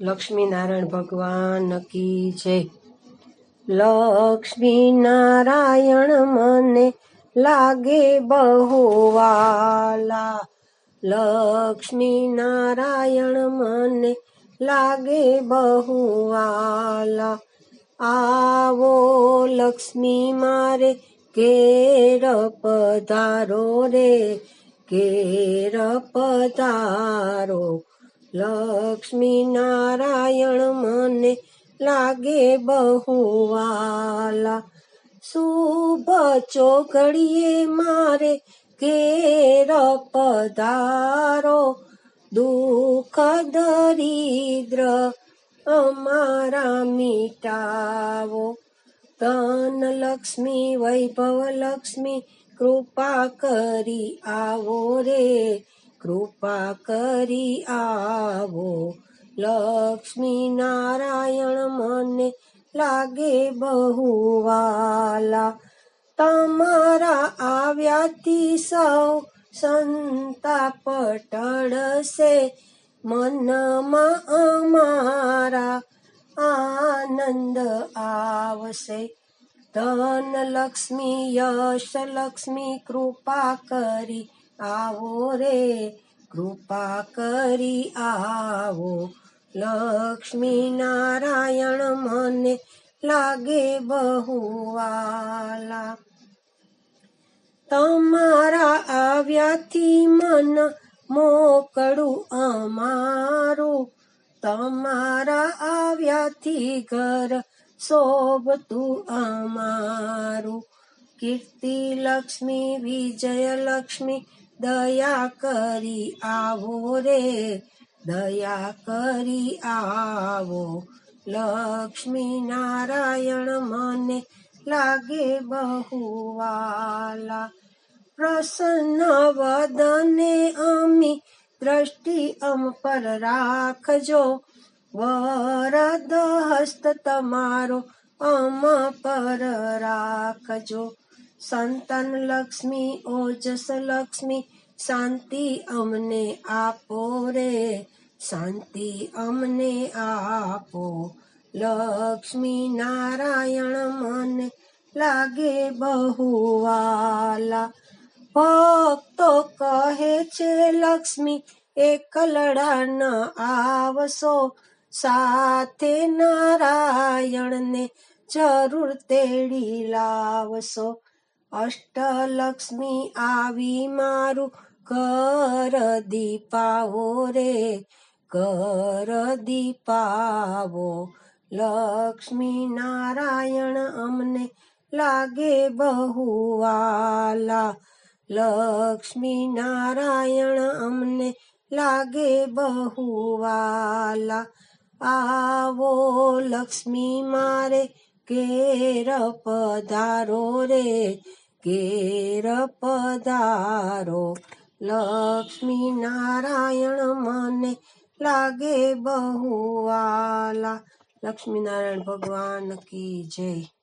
લક્ષ્મીનારાયણ ભગવાન કી જય. લક્ષ્મી નારાયણ મને લાગે બહુ વાલા. લક્ષ્મી નારાયણ મને લાગે બહુ વાલા. આવો લક્ષ્મી મારે કેર પધારો રે કેર પધારો. લક્ષ્મી નારાયણ મને લાગે બહુ વાલા શુભ ચોઘડીએ મારે ઘેર પધારો. દુઃખ દરિદ્ર અમારા મીટાવો. ધન લક્ષ્મી, વૈભવ લક્ષ્મી, કૃપા કરી આવો રે. કૃપા કરી આવો. લક્ષ્મી નારાયણ મને લાગે બહુ વાલા. તમારા આવ્યાથી સૌ સંતા પટળશે. મનમાં અમારા આનંદ આવશે. ધન લક્ષ્મી, યશ લક્ષ્મી, કૃપા કરી આવો રે, કૃપા કરી આવો. લક્ષ્મી નારાયણ મને લાગે બહુ વાલા તમારા આવ્યાથી મન મોકળું અમારું. તમારા આવ્યાથી ઘર શોભતું અમારું. કીર્તિ લક્ષ્મી, વિજય લક્ષ્મી દયા કરી આવો રે, દયા કરી આવો. લક્ષ્મી નારાયણ મને લાગે બહુ વાલા પ્રસન્ન વદને અમી દ્રષ્ટિ અમ પર રાખજો. વરદ હસ્ત તમારો અમ પર રાખજો. સંતન લક્ષ્મી, ઓજસ લક્ષ્મી, શાંતિ અમને આપો રે. શાંતિ અમને આપો. લક્ષ્મી નારાયણ મને લાગે બહુ વાલા ભક્તો કહે છે, લક્ષ્મી એકલડા ન આવશો. સાથે નારાયણને જરૂર તેડી લાવશો. અષ્ટલક્ષ્મી આવી મારું કર દીપાવો રે કર દીપાવો. લક્ષ્મી નારાયણ અમને લાગે બહુ વાલા લક્ષ્મી નારાયણ અમને લાગે બહુ વાલા આવો લક્ષ્મી મારે ઘેર પધારો રે, કેર પધારો. લક્ષ્મી નારાયણ મને લાગે બહુ આલા. લક્ષ્મી નારાયણ ભગવાન કી જય.